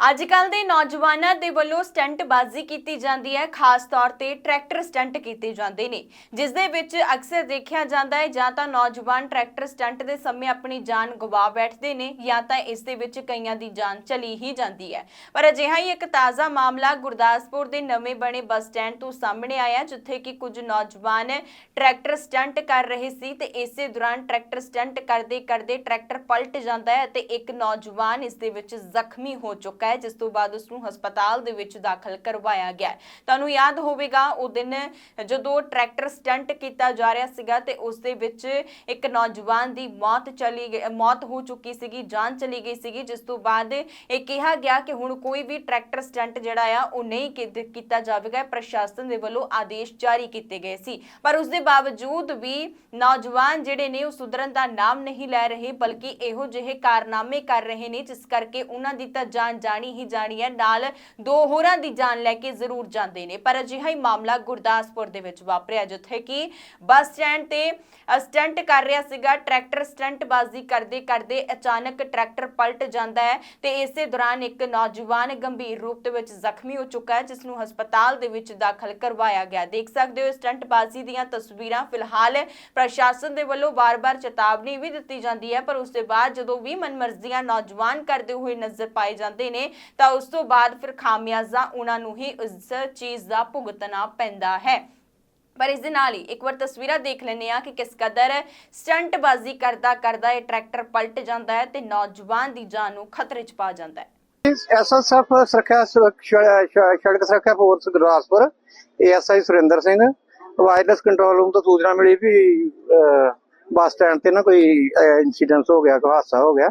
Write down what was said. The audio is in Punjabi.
ਅੱਜ ਕੱਲ ਦੇ ਨੌਜਵਾਨਾਂ ਦੇ ਵੱਲੋਂ ਸਟੰਟਬਾਜ਼ੀ ਕੀਤੀ ਜਾਂਦੀ ਹੈ। ਖਾਸ ਤੌਰ ਤੇ ਟਰੈਕਟਰ ਸਟੰਟ ਕੀਤੇ ਜਾਂਦੇ ਨੇ, ਜਿਸ ਦੇ ਵਿੱਚ ਅਕਸਰ ਦੇਖਿਆ ਜਾਂਦਾ ਹੈ, ਜਾਂ ਤਾਂ ਨੌਜਵਾਨ ਟਰੈਕਟਰ ਸਟੰਟ ਦੇ ਸਮੇਂ ਆਪਣੀ ਜਾਨ ਗਵਾ ਬੈਠਦੇ ਨੇ, ਜਾਂ ਤਾਂ ਇਸ ਦੇ ਵਿੱਚ ਕਈਆਂ ਦੀ ਜਾਨ ਚਲੀ ਹੀ ਜਾਂਦੀ ਹੈ। ਪਰ ਅਜਿਹਾ ਹੀ ਇੱਕ ਤਾਜ਼ਾ ਮਾਮਲਾ ਗੁਰਦਾਸਪੁਰ ਦੇ ਨਵੇਂ ਬਣੇ ਬੱਸ ਸਟੈਂਡ ਤੋਂ ਸਾਹਮਣੇ ਆਇਆ, ਜਿੱਥੇ ਕਿ ਕੁਝ ਨੌਜਵਾਨ ਟਰੈਕਟਰ ਸਟੰਟ ਕਰ ਰਹੇ ਸੀ ਤੇ ਇਸੇ ਦੌਰਾਨ ਟਰੈਕਟਰ ਸਟੰਟ ਕਰਦੇ ਕਰਦੇ ਟਰੈਕਟਰ ਪਲਟ ਜਾਂਦਾ ਹੈ ਤੇ ਇੱਕ ਨੌਜਵਾਨ ਇਸ ਦੇ ਵਿੱਚ ਜ਼ਖਮੀ ਹੋ ਚੁੱਕਾ ਹੈ, ਜਿਸ ਤੋਂ ਬਾਅਦ ਉਸ ਨੂੰ ਹਸਪਤਾਲ ਦੇ ਵਿੱਚ ਦਾਖਲ ਕਰਵਾਇਆ ਗਿਆ ਤੁਹਾਨੂੰ ਯਾਦ ਹੋਵੇਗਾ, ਉਹ ਦਿਨ ਜਦੋਂ ਟਰੈਕਟਰ ਸਟੰਟ ਕੀਤਾ ਜਾ ਰਿਹਾ ਸੀਗਾ ਤੇ ਉਸ ਦੇ ਵਿੱਚ ਇੱਕ ਨੌਜਵਾਨ ਦੀ ਮੌਤ ਚਲੀ ਗਈ, ਮੌਤ ਹੋ ਚੁੱਕੀ ਸੀਗੀ, ਜਾਨ ਚਲੀ ਗਈ ਸੀਗੀ, ਜਿਸ ਤੋਂ ਬਾਅਦ ਇਹ ਕਿਹਾ ਗਿਆ ਕਿ ਹੁਣ ਕੋਈ ਵੀ ਟਰੈਕਟਰ ਸਟੰਟ ਜਿਹੜਾ ਆ, ਉਹ ਨਹੀਂ ਕੀਤਾ ਜਾਵੇਗਾ। ਪ੍ਰਸ਼ਾਸਨ ਦੇ ਵੱਲੋਂ ਆਦੇਸ਼ ਜਾਰੀ ਕੀਤੇ ਗਏ ਸੀ। ਪਰ ਉਸ ਦੇ ਬਾਵਜੂਦ ਵੀ ਨੌਜਵਾਨ ਜਿਹੜੇ ਨੇ, ਉਹ ਸੁਧਰਨ ਦਾ ਨਾਮ ਨਹੀਂ ਲੈ ਰਹੇ, ਬਲਕਿ ਇਹੋ ਜਿਹੇ ਕਾਰਨਾਮੇ ਕਰ ਰਹੇ ਨੇ, ਜਿਸ ਕਰਕੇ ਉਹਨਾਂ ਦੀ ਤਾਂ ਜਾਨ ਜਾਣੀ ਹੀ ਜਾਣੀ ਹੈ। ਨਾਲ ਦੋ ਹੋਰਾਂ ਦੀ ਜਾਨ ਲੈ ਕੇ ਜ਼ਰੂਰ ਜਾਂਦੇ ਨੇ। ਪਰ ਅਜਿਹਾ ਹੀ ਮਾਮਲਾ ਗੁਰਦਾਸਪੁਰ ਦੇ ਵਿੱਚ ਵਾਪਰਿਆ, ਜਿੱਥੇ ਕਿ ਬੱਸ ਸਟੈਂਡ ਤੇ ਸਟੰਟ ਕਰ ਰਿਹਾ ਸੀਗਾ। ਟਰੈਕਟਰ ਸਟੰਟਬਾਜ਼ੀ ਕਰਦੇ ਕਰਦੇ ਅਚਾਨਕ ਟਰੈਕਟਰ ਪਲਟ ਜਾਂਦਾ ਹੈ ਤੇ ਇਸੇ ਦੌਰਾਨ ਇੱਕ ਨੌਜਵਾਨ ਗੰਭੀਰ ਰੂਪ ਦੇ ਵਿੱਚ ਜ਼ਖਮੀ ਹੋ ਚੁੱਕਾ ਹੈ, ਜਿਸ ਨੂੰ ਹਸਪਤਾਲ ਦੇ ਵਿੱਚ ਦਾਖਲ ਕਰਵਾਇਆ ਗਿਆ। ਦੇਖ ਸਕਦੇ ਹੋ ਸਟੰਟਬਾਜ਼ੀ ਦੀਆਂ ਤਸਵੀਰਾਂ ਫਿਲਹਾਲ ਪ੍ਰਸ਼ਾਸਨ ਦੇ ਵੱਲੋਂ ਵਾਰ ਵਾਰ ਚੇਤਾਵਨੀ ਵੀ ਦਿੱਤੀ ਜਾਂਦੀ ਹੈ, ਪਰ ਉਸ ਦੇ ਬਾਅਦ ਜਦੋਂ ਵੀ ਮਨਮਰਜ਼ੀਆਂ ਨੌਜਵਾਨ ਕਰਦੇ ਹੋਏ ਨਜ਼ਰ ਪਾਏ ਜਾਂਦੇ ਨੇ ਤਾਂ ਉਸ ਤੋਂ ਬਾਅਦ ਫਿਰ ਖਾਮਿਆਜ਼ਾ ਉਹਨਾਂ ਨੂੰ ਹੀ ਇਸ ਚੀਜ਼ ਦਾ ਭੁਗਤਣਾ ਪੈਂਦਾ ਹੈ। ਪਰ ਇਸ ਦੇ ਨਾਲ ਹੀ ਇੱਕ ਵਾਰ ਤਸਵੀਰਾਂ ਦੇਖ ਲੈਂਦੇ ਆ ਕਿ ਕਿਸ ਕਦਰ ਸਟੰਟਬਾਜ਼ੀ ਕਰਦਾ ਕਰਦਾ ਇਹ ਟਰੈਕਟਰ ਪਲਟ ਜਾਂਦਾ ਹੈ ਤੇ ਨੌਜਵਾਨ ਦੀ ਜਾਨ ਨੂੰ ਖਤਰੇ 'ਚ ਪਾ ਜਾਂਦਾ ਹੈ। ਐਸਐਸਐਫ ਸੁਰੱਖਿਆ ਸੜਕ ਸੁਰੱਖਿਆ force Gurdaspur ASI Surinder Singh, wireless control room ਤੋਂ ਸੂਚਨਾ ਮਿਲੀ ਵੀ ਬੱਸ ਸਟੈਂਡ ਤੇ ਨਾ ਕੋਈ ਇਨਸੀਡੈਂਟ ਹੋ ਗਿਆ ਹਾਦਸਾ ਹੋ ਗਿਆ।